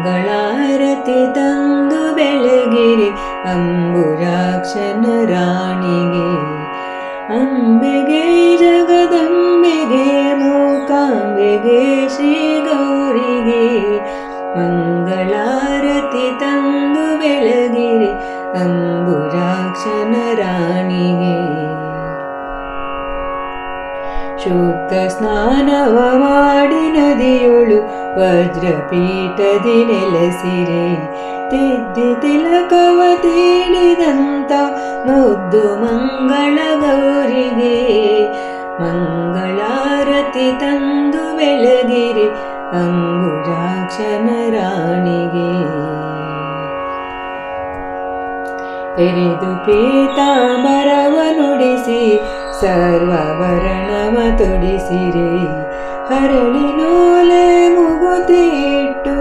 ಮಂಗಳಾರತಿ ತಂದು ಬೆಳಗಿರಿ ಅಂಬುಜಾಕ್ಷನ ರಾಣಿಗೆ ಅಂಬೆಗೆ ಜಗದಂಬೆಗೆ ಮೂಕಾಂಬೆಗೆ ಶ್ರೀ ಗೌರಿಗೆ ಮಂಗಳಾರತಿ ತಂದು ಬೆಳಗಿರಿ ಅಂಬುಜಾಕ್ಷನ ರಾಣಿಗೆ ಶುದ್ಧ ಸ್ನಾನವ ಮಾಡಿ ನದಿಯೊಳು ವಜ್ರಪೀಠದಿ ನೆಲೆಸಿರೆ. ತಿದ್ದಿ ತಿಲಕವ ತೀಡಿದಂತ ಮುದ್ದು ಮಂಗಳ ಗೌರಿಗೆ. ಮಂಗಳಾರತಿ ತಂದು ಬೆಳಗಿರಿ ಅಂಗುರಾಕ್ಷನ ರಾಣಿಗೆ ಎರಿದು ಪೀತಾಂಬರವ ನುಡಿಸಿ ಸರ್ವಭರಣವ ತೊಡಿಸಿರೆ. ಹರಳಿನೋಲೆ ಮುಗುತಿಟ್ಟು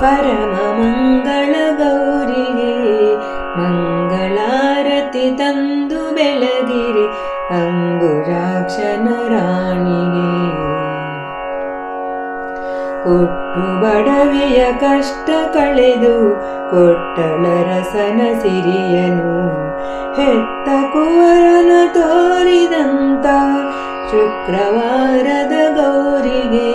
ಪರಮ ಮಂಗಳ ಗೌರಿಗೆ ಮಂಗಳಾರತಿ ತಂದು ಬೆಳಗಿರಿ ಅಂಬುಜಾಕ್ಷನ ರಾಣಿಗೆ. ಕೊಟ್ಟು ಬಡವಿಯ ಕಷ್ಟ ಕಳೆದು ಕೊಟ್ಟಲ ರಸನ ಸಿರಿಯನು, ಹೆತ್ತ ಶುಕ್ರವಾರದ ಗೌರಿಗೆ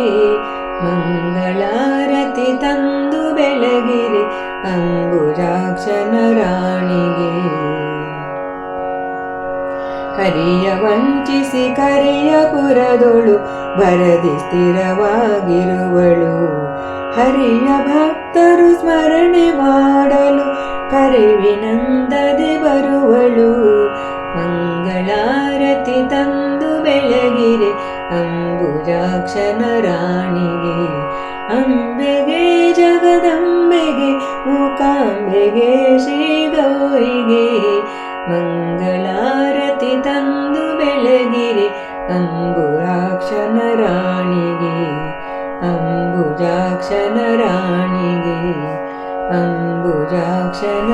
ಮಂಗಳಾರತಿ ತಂದು ಬೆಳಗಿರಿ ಅಂಬುಜಾಕ್ಷನ ರಾಣಿಗೆ. ಹರಿಯ ವಂಚಿಸಿ ಕರಿಯ ಪುರದೊಳು ಬರದಿ ಸ್ಥಿರವಾಗಿರುವಳು. ಹರಿಯ ಭಕ್ತರು ಸ್ಮರಣೆ ಮಾಡಲು ಕರಿವಿನಂದದೆ ಬರುವಳು. अम्बुजाक्षनराणिगे अम्बेगे जगदम्बेगे मूकाम्बेगे श्रीगौरिगे मङ्गलारति तन्दु बेळगिरे अम्बुराक्षनराणिगे अम्बुजाक्षनराणिगे अम्बुजाक्षरी